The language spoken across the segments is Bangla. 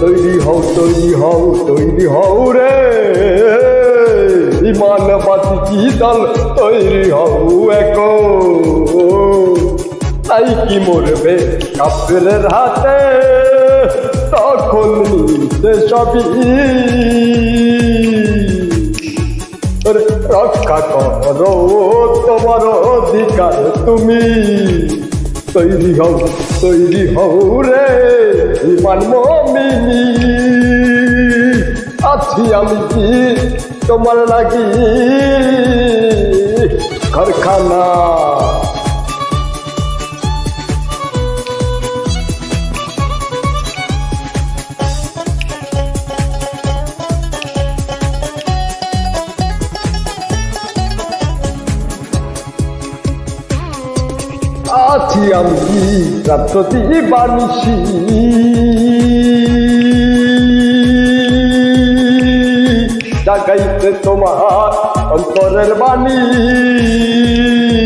তৈরি হও তৈরি হও তৈরি হও রে। বিমান বাতি কি দল তৈরি হও একো তাই কি মরবে কাপড়ের হাতে? তখন সবই। রক্ষা করো, তোমার অধিকার তুমি। তৈরি হও তৈরি হও রে ইমান মমিনি। আছি আমি কি তোমার লাগি? কারখানা। আছি আমি রাত্রতি বানিসি জাগাইতে তোমার অন্তরের বাণী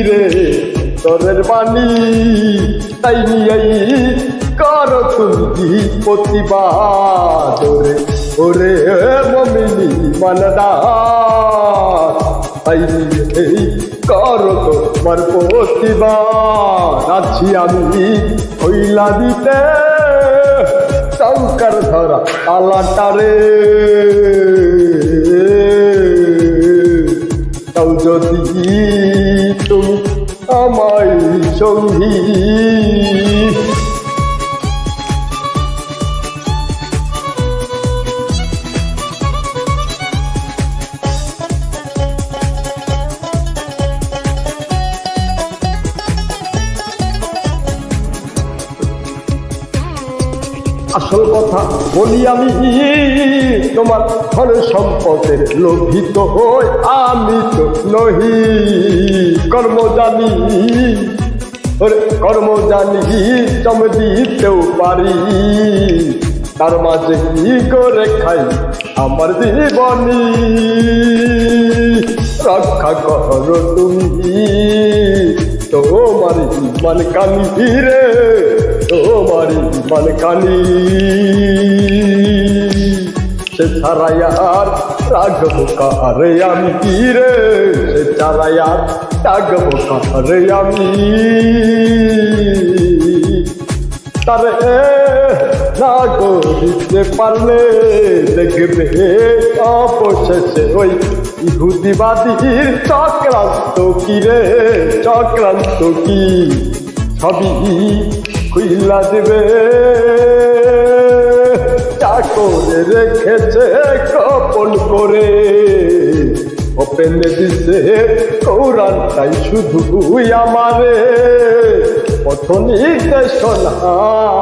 রে, অন্তরের বাণী। তাই নিয়েই কর তুমি প্রতিবাদ ওরে ওরে মমিনী মানদার তাই কর তোমার আছি আমি হইলা দিতে। চৌকার ধরা আলাটারে তাও যদি তুমি আমায় সঙ্গী আসল কথা বলি আমি, তোমার ধন সম্পদের লোভিত হই আমি তো নহি। কর্ম জানি, ওরে কর্ম জানি জম দিতেও পারি। তার মাঝে কি করে খাই আমার জীবনী? রক্ষা করো তুমি, তোমার ইমান কানি রে তোমার ইমান কানি সে ছাড়াই আর কারে আমি কি রে? সে ছাড়াই আর কারে আমি। তারে না করিতে পারলে দেখবে অবশেষে ওই ইহুদিবাদীর চক্রান্ত কি রে? চক্রান্ত কি? সবই খুইলা দিবে। চাকরে রেখেছে কপল করে। ওপেন দিছে কৌরান তাই শুধু আমারে। পথ নির্দেশনা